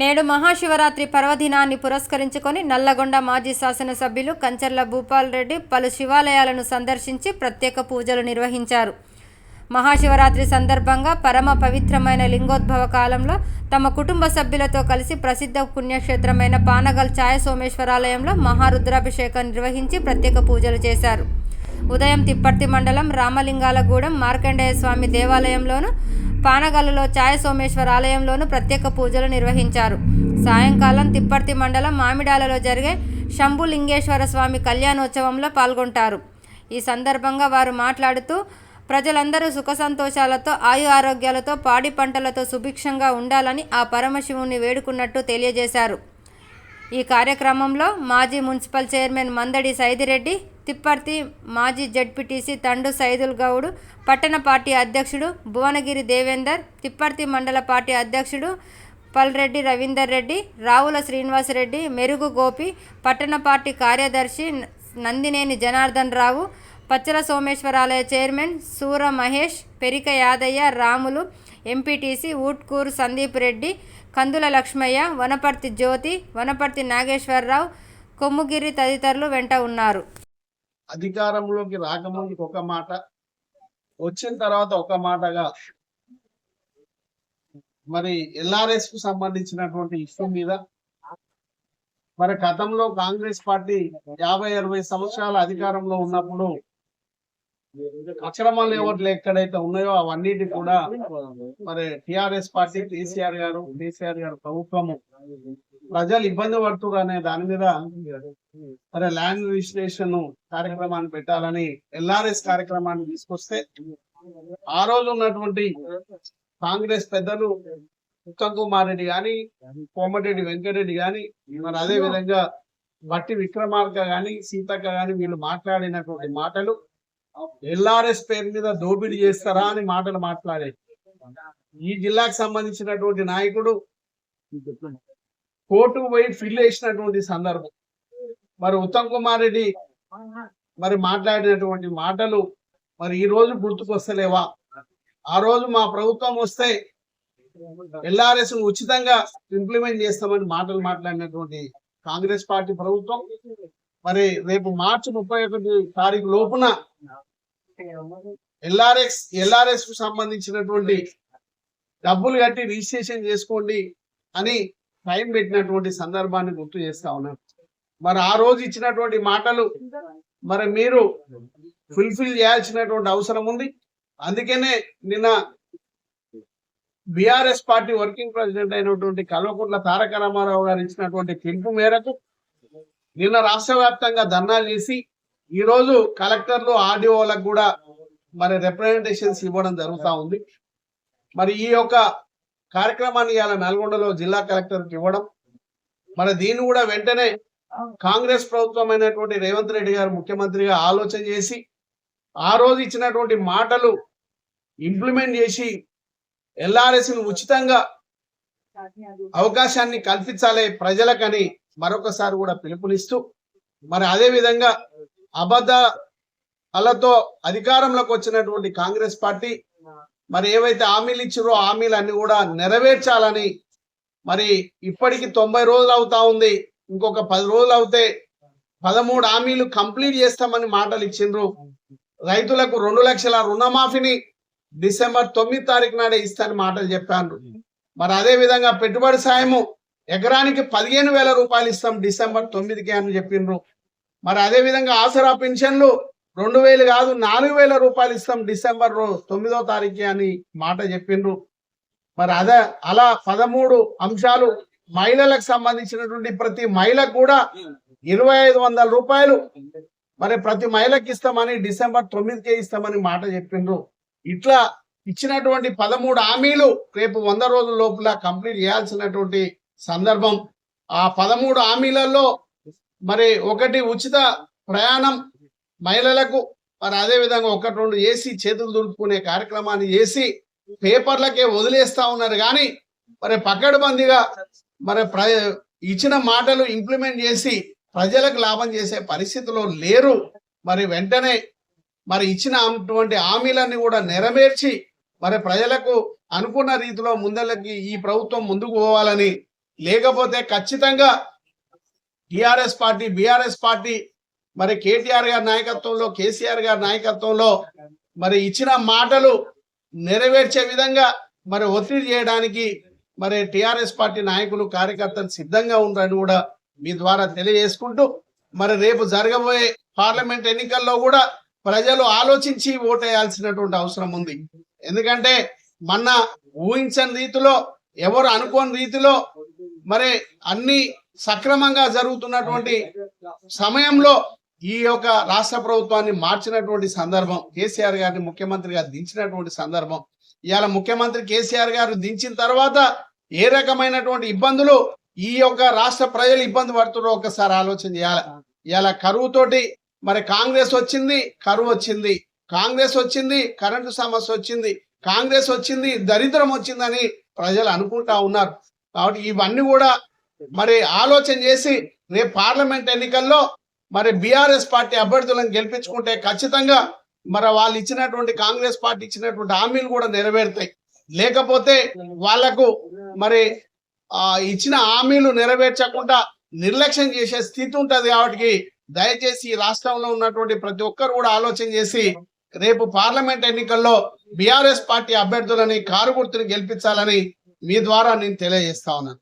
నేడు మహాశివరాత్రి పర్వదినాన్ని పురస్కరించుకొని నల్లగొండ మాజీ శాసనసభ్యులు కంచర్ల భూపాల్ రెడ్డి పలు శివాలయాలను సందర్శించి ప్రత్యేక పూజలు నిర్వహించారు. మహాశివరాత్రి సందర్భంగా పరమ పవిత్రమైన లింగోద్భవ కాలంలో తమ కుటుంబ సభ్యులతో కలిసి ప్రసిద్ధ పుణ్యక్షేత్రమైన పానగల్ ఛాయ సోమేశ్వరాలయంలో మహారుద్రాభిషేకం నిర్వహించి ప్రత్యేక పూజలు చేశారు. ఉదయం తిప్పర్తి మండలం రామలింగాలగూడెం మార్కండేయ స్వామి దేవాలయంలోను పానగల్లులో ఛాయ సోమేశ్వర ఆలయంలోనూ ప్రత్యేక పూజలు నిర్వహించారు. సాయంకాలం తిప్పర్తి మండలం మామిడాలలో జరిగే శంభులింగేశ్వర స్వామి కళ్యాణోత్సవంలో పాల్గొంటారు. ఈ సందర్భంగా వారు మాట్లాడుతూ ప్రజలందరూ సుఖ సంతోషాలతో ఆయు ఆరోగ్యాలతో పాడి పంటలతో సుభిక్షంగా ఉండాలని ఆ పరమశివుని వేడుకున్నట్టు తెలియజేశారు. ఈ కార్యక్రమంలో మాజీ మున్సిపల్ చైర్మన్ మందడి సైదిరెడ్డి తిప్పర్తి మాజీ జడ్పీటీసీ తండు సైదుల్ గౌడ్ పట్టణ పార్టీ అధ్యక్షుడు భువనగిరి దేవేందర్ తిప్పర్తి మండల పార్టీ అధ్యక్షుడు పల్రెడ్డి రవీందర్ రెడ్డి రావుల శ్రీనివాసరెడ్డి మెరుగు గోపి పట్టణ పార్టీ కార్యదర్శి నందినేని జనార్దన్ రావు పచ్చల సోమేశ్వరాలయ చైర్మన్ సూర మహేష్ పెరిక యాదయ్య రాములు ఎంపీటీసీ ఊట్కూరు సందీప్ రెడ్డి కందుల లక్ష్మయ్య వనపర్తి జ్యోతి వనపర్తి నాగేశ్వరరావు కొమ్ముగిరి తదితరులు వెంట ఉన్నారు. అధికారంలోకి రాకముందు ఒక మాట వచ్చిన తర్వాత ఒక మాటగా మరి ఎల్ఆర్ఎస్కు సంబంధించినటువంటి ఇష్యూ మీద మరి గతంలో కాంగ్రెస్ పార్టీ యాభై అరవై సంవత్సరాల అధికారంలో ఉన్నప్పుడు అక్షరమాల ఓట్లు ఎక్కడైతే ఉన్నాయో అవన్నిటి కూడా మరి టిఆర్ఎస్ పార్టీ కేసీఆర్ గారు కేసీఆర్ గారు ప్రభుత్వము ప్రజలు ఇబ్బంది పడుతున్నారు అనే దాని మీద మరి ల్యాండ్ రిజిస్ట్రేషన్ కార్యక్రమాన్ని పెట్టాలని ఎల్ఆర్ఎస్ కార్యక్రమాన్ని తీసుకొస్తే ఆ రోజు ఉన్నటువంటి కాంగ్రెస్ పెద్దలు ఉత్తమ్ కుమార్ రెడ్డి గాని కోమటిరెడ్డి వెంకటరెడ్డి గాని మరి అదే విధంగా బట్టి విక్రమార్క గాని సీతక్క గాని వీళ్ళు మాట్లాడినటువంటి మాటలు ఎల్ఆర్ఎస్ పేరు మీద దోపిడీ చేస్తారా అని మాటలు మాట్లాడే. ఈ జిల్లాకు సంబంధించినటువంటి నాయకుడు కోర్టు పోయి ఫిల్ వేసినటువంటి సందర్భం. మరి ఉత్తమ్ కుమార్ రెడ్డి మరి మాట్లాడినటువంటి మాటలు మరి ఈ రోజు గుర్తుకొస్తలేవా? ఆ రోజు మా ప్రభుత్వం వస్తే ఎల్ఆర్ఎస్ ఉచితంగా ఇంప్లిమెంట్ చేస్తామని మాటలు మాట్లాడినటువంటి కాంగ్రెస్ పార్టీ ప్రభుత్వం. మరి రేపు మార్చి ముప్పై ఒకటి తారీఖు లోపున ఎల్ఆర్ఎస్ ఎల్ఆర్ఎస్కు సంబంధించినటువంటి డబ్బులు కట్టి రిజిస్ట్రేషన్ చేసుకోండి అని టైం పెట్టినటువంటి సందర్భాన్ని గుర్తు చేస్తా ఉన్నారు మరి ఆ రోజు ఇచ్చినటువంటి మాటలు మరి మీరు ఫుల్ఫిల్ చేయాల్సినటువంటి అవసరం ఉంది. అందుకనే నిన్న బిఆర్ఎస్ పార్టీ వర్కింగ్ ప్రెసిడెంట్ అయినటువంటి కల్వకుంట్ల తారక రామారావు గారు ఇచ్చినటువంటి పిలుపు మేరకు నిన్న రాష్ట్ర వ్యాప్తంగా ధర్నాలు చేసి ఈ రోజు కలెక్టర్లు ఆర్డీఓలకు కూడా మరి రిప్రజెంటేషన్స్ ఇవ్వడం జరుగుతూ ఉంది. మరి ఈ యొక్క కార్యక్రమాన్ని ఇవాళ నల్గొండలో జిల్లా కలెక్టర్కి ఇవ్వడం మరి దీన్ని కూడా వెంటనే కాంగ్రెస్ ప్రభుత్వం అయినటువంటి రేవంత్ రెడ్డి గారు ముఖ్యమంత్రిగా ఆలోచన చేసి ఆ రోజు ఇచ్చినటువంటి మాటలు ఇంప్లిమెంట్ చేసి ఎల్ఆర్ఎస్ను ఉచితంగా అవకాశాన్ని కల్పించాలి ప్రజలకని మరొకసారి కూడా పిలుపునిస్తూ మరి అదే విధంగా అబద్ధాలతో అధికారంలోకి వచ్చినటువంటి కాంగ్రెస్ పార్టీ మరి ఏవైతే హామీలు ఇచ్చారో హామీలన్నీ కూడా నెరవేర్చాలని మరి ఇప్పటికి తొంభై రోజులు అవుతా ఉంది. ఇంకొక పది రోజులు అవుతే పదమూడు హామీలు కంప్లీట్ చేస్తామని మాటలు ఇచ్చిండ్రు రైతులకు రెండు లక్షల రుణమాఫీని డిసెంబర్ తొమ్మిది తారీఖు నాడే ఇస్తానని మాటలు చెప్పాను మరి అదే విధంగా పెట్టుబడి సాయము ఎకరానికి పదిహేను వేల రూపాయలు ఇస్తాం డిసెంబర్ తొమ్మిదికి అని చెప్పిండ్రు మరి అదే విధంగా ఆసరా పెన్షన్లు రెండు వేలు కాదు నాలుగు వేల రూపాయలు ఇస్తాం డిసెంబర్ తొమ్మిదో తారీఖు అని మాట చెప్పిండ్రు మరి అదే అలా పదమూడు అంశాలు మహిళలకు సంబంధించినటువంటి ప్రతి మహిళకు కూడా ఇరవై ఐదు వందల రూపాయలు మరి ప్రతి మహిళకి ఇస్తామని డిసెంబర్ తొమ్మిదికే ఇస్తామని మాట చెప్పిండ్రు ఇట్లా ఇచ్చినటువంటి పదమూడు హామీలు రేపు వంద రోజుల లోపల కంప్లీట్ చేయాల్సినటువంటి సందర్భం. ఆ పదమూడు హామీలలో మరి ఒకటి ఉచిత ప్రయాణం మహిళలకు మరి అదే విధంగా ఒకటి రెండు ఏసీ చేతులు దులుపుకునే కార్యక్రమాన్ని చేసి పేపర్లకే వదిలేస్తా ఉన్నారు. కానీ మరి పక్కడబందిగా మరి ప్ర ఇచ్చిన మాటలు ఇంప్లిమెంట్ చేసి ప్రజలకు లాభం చేసే పరిస్థితిలో లేరు. మరి వెంటనే మరి ఇచ్చిన అటువంటి హామీలన్నీ కూడా నెరవేర్చి మరి ప్రజలకు అనుకున్న రీతిలో ముందలకి ఈ ప్రభుత్వం ముందుకు పోవాలని లేకపోతే ఖచ్చితంగా టిఆర్ఎస్ పార్టీ బీఆర్ఎస్ పార్టీ మరి కేటీఆర్ గారి నాయకత్వంలో కేసీఆర్ గారి నాయకత్వంలో మరి ఇచ్చిన మాటలు నెరవేర్చే విధంగా మరి ఒత్తిడి చేయడానికి మరి టిఆర్ఎస్ పార్టీ నాయకులు కార్యకర్తలు సిద్ధంగా ఉన్నారని కూడా మీ ద్వారా తెలియజేసుకుంటూ మరి రేపు జరగబోయే పార్లమెంట్ ఎన్నికల్లో కూడా ప్రజలు ఆలోచించి ఓటేయాల్సినటువంటి అవసరం ఉంది. ఎందుకంటే మొన్న ఊహించని రీతిలో ఎవరు అనుకోని రీతిలో మరి అన్ని సక్రమంగా జరుగుతున్నటువంటి సమయంలో ఈ యొక్క రాష్ట్ర ప్రభుత్వాన్ని మార్చినటువంటి సందర్భం కేసీఆర్ గారిని ముఖ్యమంత్రిగా దించినటువంటి సందర్భం. ఇవాళ ముఖ్యమంత్రి కేసీఆర్ గారు దించిన తర్వాత ఏ రకమైనటువంటి ఇబ్బందులు ఈ యొక్క రాష్ట్ర ప్రజలు ఇబ్బంది పడుతున్నారో ఒకసారి ఆలోచన చేయాలి. ఇవాళ కరువుతోటి మరి కాంగ్రెస్ వచ్చింది కరువు వచ్చింది. కాంగ్రెస్ వచ్చింది కరెంటు సమస్య వచ్చింది. కాంగ్రెస్ వచ్చింది దరిద్రం వచ్చిందని ప్రజలు అనుకుంటా ఉన్నారు. కాబట్టి ఇవన్నీ కూడా మరి ఆలోచన చేసి రేపు పార్లమెంట్ ఎన్నికల్లో మరి బీఆర్ఎస్ పార్టీ అభ్యర్థులను గెలిపించుకుంటే ఖచ్చితంగా మరి వాళ్ళు ఇచ్చినటువంటి కాంగ్రెస్ పార్టీ ఇచ్చినటువంటి హామీలు కూడా నెరవేరుతాయి. లేకపోతే వాళ్ళకు మరి ఆ ఇచ్చిన హామీలు నెరవేర్చకుండా నిర్లక్ష్యం చేసే స్థితి ఉంటుంది కాబట్టి దయచేసి ఈ రాష్ట్రంలో ఉన్నటువంటి ప్రతి ఒక్కరు కూడా ఆలోచన చేసి రేపు పార్లమెంట్ ఎన్నికల్లో బీఆర్ఎస్ పార్టీ అభ్యర్థులని కారు గుర్తుని గెలిపించాలని మీ ద్వారా నేను తెలియజేస్తా ఉన్నాను